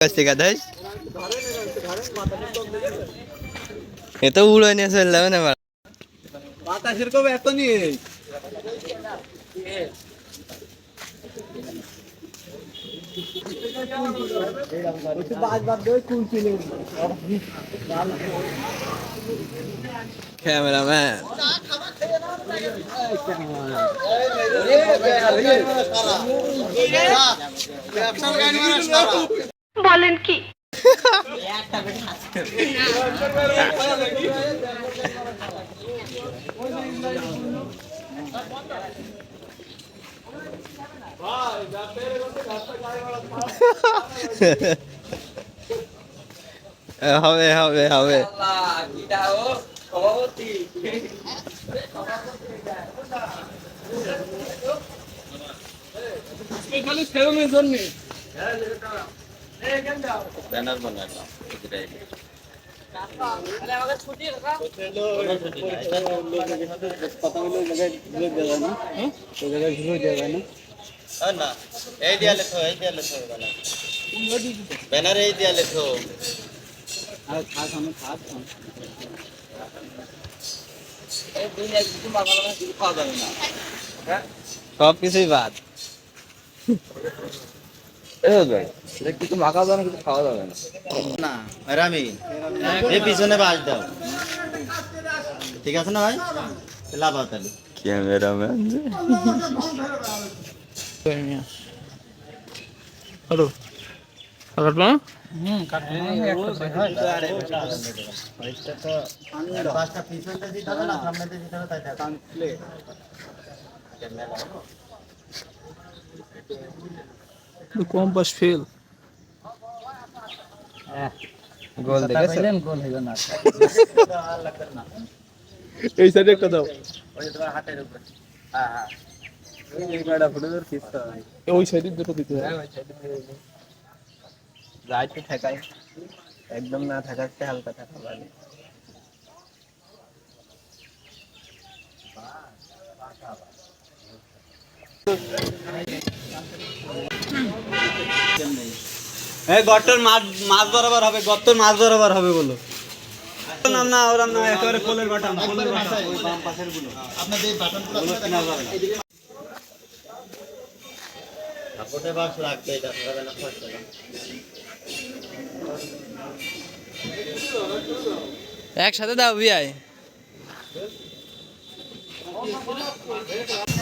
কাছে গাধাই এ তো উড়ো নিয়ে চলে যাবে না এবার। বাতাসের কবে এত নিয়ে ক্যামেরাম্যান বলেন কি? হবে হবে হবে। খালি ফেরনের জন্য। না। এই দেয়ালে থো এই দেয়ালে থো ব্যানার এই দেয়ালে থো সব কিছুই বাদ। কিছু মাখা যাবে না কিছু খাওয়া যাবে না। না রামি এই পিছনে বাস দাও। ঠিক আছে না ভাই? লাভ তাহলে। ক্যামেরাম্যান হ্যালো কাটবা না? দিতে হবে তাই দেখো। কম্পাস ফেল গোল দেখেছ এই সাইডে একটা দাও ওই যে তোমার হাতের উপরে ওই সাইডে দুটো দিতে হবে রাইটে ঠেকাই একদম না ঠেকাতে হালকা ঠেকা লাগে এই গর্তর মাছ মাছ বরাবর হবে গর্তর মাছ বরাবর হবে বলো। নাম না ওরাম না একেবারে পোলের বাটাম পোলের বাটাম। ওই বাম পাশেরগুলো আপনাদের এই বাটনগুলো কিনা যাবে না সাপোর্টে বাস রাখতে এটা হবে না ফার্স্ট একসাথে দাও বিয়াই।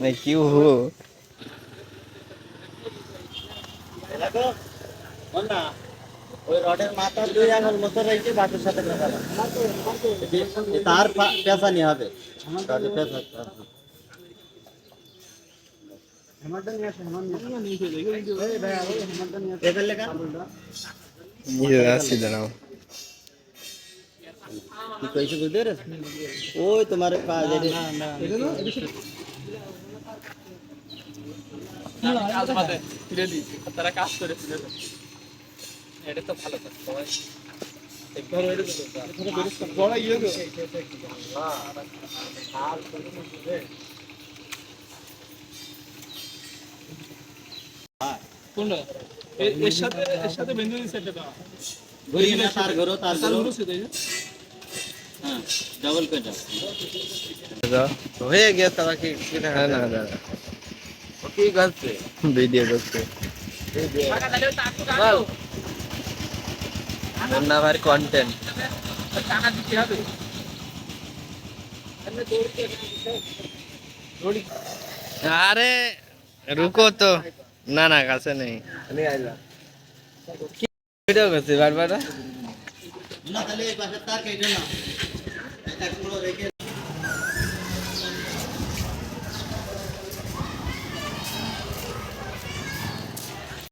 मैं क्यों हूँ দেখো শোন না ওই রডের মাথা দুই আঙুল মতো রেখে বাসের সাথে পেঁচানো তার পা- পেঁচানি হবে রডে পেঁচাতে হবে। এদের লেখা? ये আসছি দাঁড়াও কি কইছে বুঝতে পেরেছ? ওই তোমার পা যেটা তারা কাজ করে ফিরে এটা তো ভালো কাজ সবাই। একবার ওইটা তো বড় ইয়ে তো। কোনটা? এর সাথে এর সাথে দাও তার ঘোরো, তার ঘোরো। তারগুলো সেটাই হ্যাঁ, ডাবল করে দাও। হয়ে গিয়ে তারা কি হ্যাঁ না না কি করছে ভিডিও করছে মুন্না ভাইয়ের কন্টেন্ট টাকা দিতে হবে আরে রুকো তো না না কাছে নেই ভিডিও করছি বারবার না, তাহলে এই পাশের তার কেটে নাও। এক মুঠো রেখে